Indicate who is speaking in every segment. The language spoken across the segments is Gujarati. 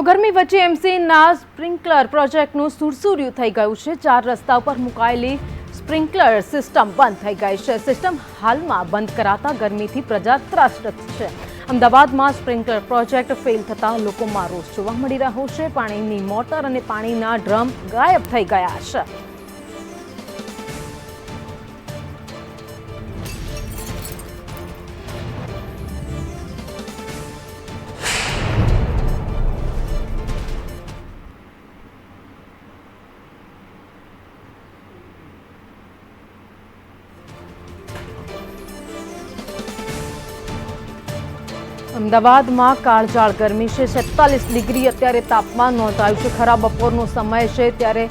Speaker 1: તો ગરમી વચ્ચે એમસીના સ્પ્રિન્કલર પ્રોજેક્ટનું સુરસુર્યું થઈ ગયું છે. ચાર રસ્તા ઉપર મુકાયેલી સ્પ્રિન્કલર સિસ્ટમ બંધ થઈ ગઈ છે. સિસ્ટમ હાલમાં બંધ કરાતા ગરમીથી પ્રજા ત્રાસરત છે. અમદાવાદમાં સ્પ્રિન્કલર પ્રોજેક્ટ ફેલ થતાં લોકોમાં રોષ જોવા મળી રહ્યો છે. પાણીની મોટર અને પાણીના ડ્રમ ગાયબ થઈ ગયા છે. અમદાવાદમાં કાળજાળ ગરમી છે. સત્તાલીસ ડિગ્રી અત્યારે તાપમાન નોંધાયું છે. ખરા બપોરનો સમય છે. ત્યારે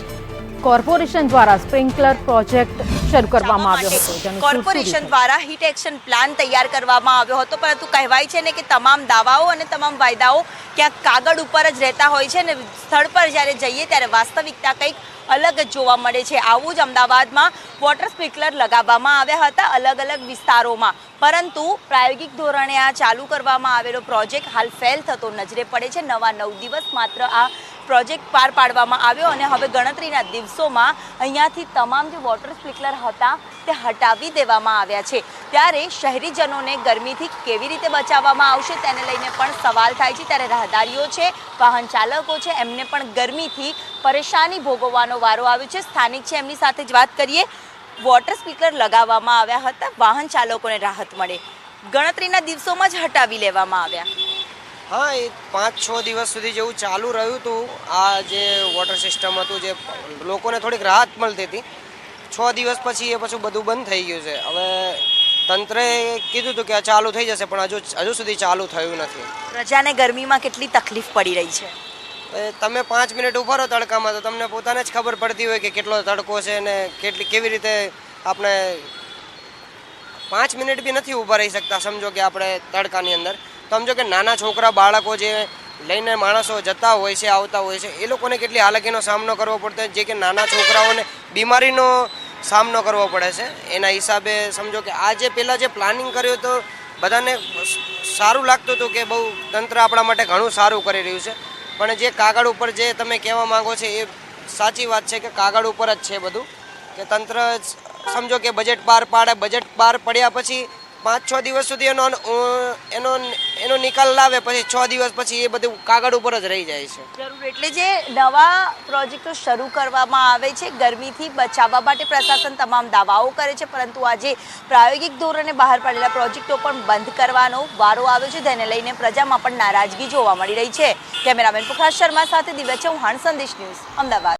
Speaker 1: કોર્પોરેશન દ્વારા સ્પ્રિંકલર પ્રોજેક્ટ શરૂ કરવામાં આવ્યો હતો.
Speaker 2: કોર્પોરેશન દ્વારા હીટ એક્શન પ્લાન તૈયાર કરવામાં આવ્યો હતો. પરંતુ કહેવાય છે ને કે તમામ દાવાઓ અને તમામ વાયદાઓ ક્યાંક કાગળ ઉપર જ રહેતા હોય છે ને સ્થળ પર જ્યારે જઈએ ત્યારે વાસ્તવિકતા કંઈક અલગ જ જોવા મળે છે. આવું જ અમદાવાદમાં વોટર સ્પ્રિંકલર લગાવવામાં આવ્યા હતા અલગ અલગ વિસ્તારોમાં. પરંતુ પ્રાયોગિક ધોરણે આ ચાલુ કરવામાં આવેલો પ્રોજેક્ટ હાલ ફેલ થતો નજરે પડે છે. નવા નવ દિવસ માત્ર આ પ્રોજેક્ટ પાર પાડવામાં આવ્યો અને હવે ગણતરીના દિવસોમાં અહીંયાથી તમામ જે વોટર સ્પ્રિકલર હતા તે હટાવી દેવામાં આવ્યા છે. ત્યારે શહેરીજનોને ગરમીથી કેવી રીતે બચાવવામાં આવશે તેને લઈને પણ સવાલ થાય છે. ત્યારે રાહદારીઓ છે, વાહન ચાલકો છે, એમને પણ ગરમીથી પરેશાની ભોગવવાનો વારો આવ્યો છે. સ્થાનિક છે, એમની સાથે જ વાત કરીએ. વોટર સ્પીકર લગાવવામાં આવ્યા હતા. વાહન ચાલકોને રાહત મળે. ગણતરીના દિવસોમાં જ હટાવી લેવામાં આવ્યા.
Speaker 3: હા એ પાંચ છ દિવસ સુધી જેવું ચાલુ રહ્યું હતું. આ જે વોટર સિસ્ટમ હતું જે લોકોને થોડીક રાહત મળતી હતી. છ દિવસ પછી એ પછી બધું બંધ થઈ ગયું છે. હવે તંત્રએ કીધું હતું કે આ ચાલુ થઈ જશે પણ હજુ હજુ સુધી ચાલુ થયું નથી.
Speaker 2: પ્રજાને ગરમીમાં કેટલી તકલીફ પડી રહી છે?
Speaker 3: તમે પાંચ મિનિટ ઊભા રહો તડકામાં તો તમને પોતાને જ ખબર પડતી હોય કે કેટલો તડકો છે ને કેટલી કેવી રીતે આપણે પાંચ મિનિટ બી નથી ઊભા રહી શકતા સમજો કે આપણે તડકાની અંદર. સમજો કે નાના છોકરા, બાળકો જે લઈને માણસો જતા હોય છે, આવતા હોય છે, એ લોકોને કેટલી હાલાકીનો સામનો કરવો પડતો જે કે નાના છોકરાઓને બીમારીનો સામનો કરવો પડે છે. એના હિસાબે સમજો કે આ જે પહેલાં જે પ્લાનિંગ કર્યું તો બધાને સારું લાગતું હતું કે બહુ તંત્ર આપણા માટે ઘણું સારું કરી રહ્યું છે. પણ જે કાગળ ઉપર જે તમે કહેવા માંગો છો, એ સાચી વાત છે કે કાગળ ઉપર જ છે બધું. કે તંત્ર સમજો કે બજેટ બહાર પાડે બજેટ બહાર પડ્યા પછી પાંચ, છ દિવસ સુધી એનો એનો એનો નિકાલ લાવે, પછી છ દિવસ પછી એ બધું કાગળ ઉપર જ રહી જાય છે.
Speaker 2: જરૂર, એટલે જે નવા પ્રોજેક્ટો શરૂ કરવામાં આવે છે, ગરમીથી બચાવવા માટે પ્રશાસન તમામ દાવાઓ કરે છે, પરંતુ આજે પ્રાયોગિક ધોરણે બહાર પાડેલા પ્રોજેક્ટો પણ બંધ કરવાનો વારો આવ્યો છે તેને લઈને પ્રજામાં પણ નારાજગી જોવા મળી રહી છે. કેમેરામેન પુખરાજ શર્મા સાથે દિવ્ય ચૌહાણ, સંદેશ ન્યૂઝ, અમદાવાદ.